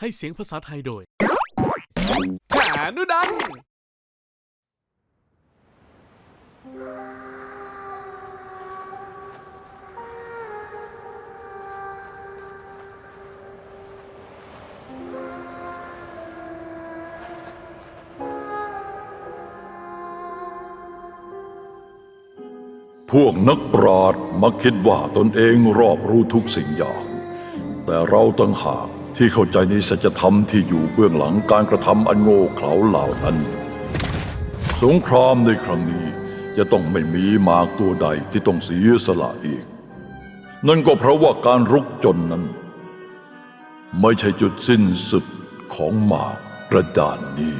ให้เสียงภาษาไทยโดยฐานุดัน พวกนักปราชญ์มักคิดว่าตนเองรอบรู้ทุกสิ่งอย่าง แต่เราตั้งหาก ที่เข้าใจในสัจธรรมที่อยู่เบื้องหลังการกระทำอันโง่เขลาเหล่านั้น สงครามในครั้งนี้จะต้องไม่มีหมากตัวใดที่ต้องเสียสละอีก นั่นก็เพราะว่าการรุกจนนั้น ไม่ใช่จุดสิ้นสุดของหมากกระดานนี้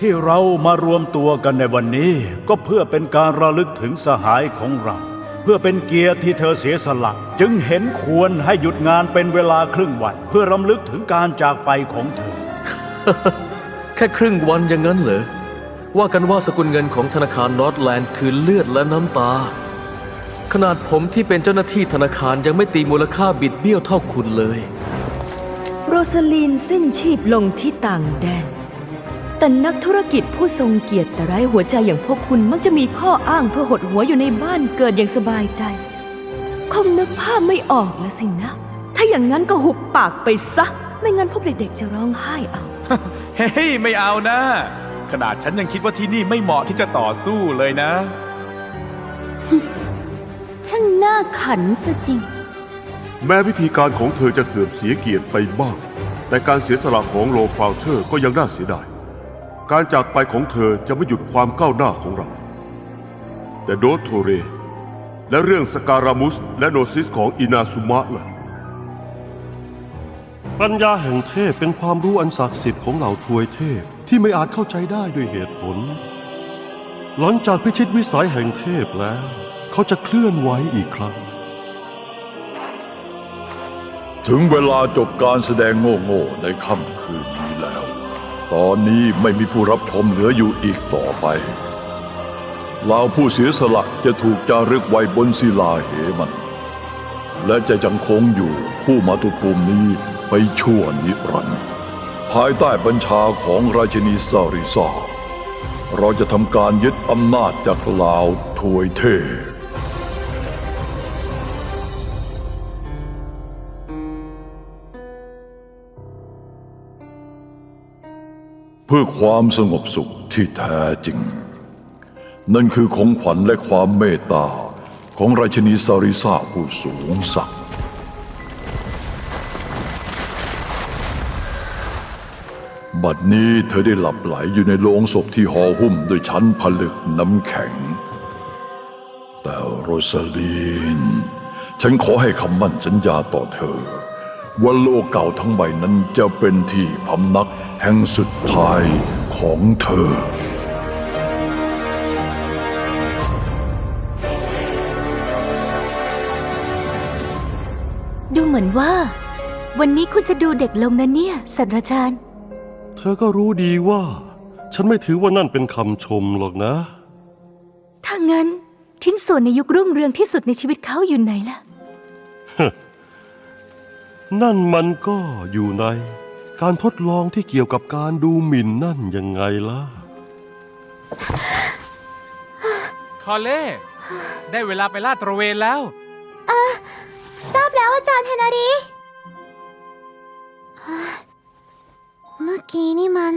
ที่เรามารวมตัวกันในวันนี้ ก็เพื่อเป็นการระลึกถึงสหายของเรา เพื่อเป็นเกียรติที่เธอเสียสละจึงเห็นควรให้หยุดงานเป็นเวลาครึ่งวัน เพื่อรำลึกถึงการจากไปของเธอ แค่ครึ่งวันอย่างนั้นเหรอ ว่ากันว่าสกุลเงินของธนาคารนอร์ทแลนด์คือเลือดและน้ำตา ขนาดผมที่เป็นเจ้าหน้าที่ธนาคารยังไม่ตีมูลค่าบิดเบี้ยวเท่าคุณเลย โรสลีนสิ้นชีพลงที่ต่างแดน แต่นักธุรกิจผู้ทรงเกียรติแต่ไร้หัวใจอย่างพวกคุณมักจะมีข้ออ้างเพื่อหดหัวอยู่ในบ้านเกิดอย่างสบายใจ คงนึกภาพไม่ออกแล้วสินะ ถ้าอย่างนั้นก็หุบปากไปซะ ไม่งั้นพวกเด็กๆจะร้องไห้เอา เฮ้ยไม่เอานะ ขนาดฉันยังคิดว่าที่นี่ไม่เหมาะที่จะต่อสู้เลยนะ ช่างน่าขันซะจริง แม้วิธีการของเธอจะเสื่อมเสียเกียรติไปบ้าง แต่การเสียสละของโลฟาวเทอร์ก็ยังน่าเสียดาย การจากไปของเธอจะไม่หยุดความก้าวหน้าของเรา แต่โดสโทเร และเรื่องสการามุสและโนซิสของอินาซุมะล่ะปัญญาแห่งเทพเป็นความรู้อันศักดิ์สิทธิ์ของเหล่าทวยเทพที่ไม่อาจเข้าใจได้ด้วยเหตุผล หลังจากพิชิตวิสัยแห่งเทพแล้ว เขาจะเคลื่อนไหวอีกครั้ง ถึงเวลาจบการแสดงโง่ๆในค่ำคืนนี้แล้ว ตอนนี้ไม่มีผู้รับชมเหลืออยู่อีกต่อไปเหล่าผู้เสียสละจะถูกจารึกไว้บนศิลาเหมัน และจะยังคงอยู่คู่มาตุภูมินี้ไปชั่วนิรันดร์ภายใต้บัญชาของราชินีซาริซาเราจะทำการยึดอำนาจจากเหล่าทวยเท เพื่อความสงบสุขที่แท้จริง นั่นคือของขวัญและความเมตตาของราชินีซาริซาผู้สูงศักดิ์บัดนี้เธอได้หลับไหลอยู่ในโลงศพที่ห่อหุ้มด้วยชั้นผลึกน้ำแข็ง แต่โรสลีน ฉันขอให้คำมั่นสัญญาต่อเธอ ว่าโลกเก่าทั้งใบนั้นจะเป็นที่พำนักแห่งสุดท้ายของเธอ ดูเหมือนว่า วันนี้คุณจะดูเด็กลงนะเนี่ยศาสตราจารย์ เธอก็รู้ดีว่า ฉันไม่ถือว่านั่นเป็นคำชมหรอกนะ ถ้างั้น ชิ้นส่วนในยุครุ่งเรืองที่สุดในชีวิตเขาอยู่ไหนล่ะ นั่นมันก็อยู่ในการทดลองที่เกี่ยวกับการดูหมิ่นนั่นยังไงล่ะ คอเล่ ได้เวลาไปลาดตระเวนแล้ว ทราบแล้วอาจารย์เทนารี เมื่อกี้นี่มัน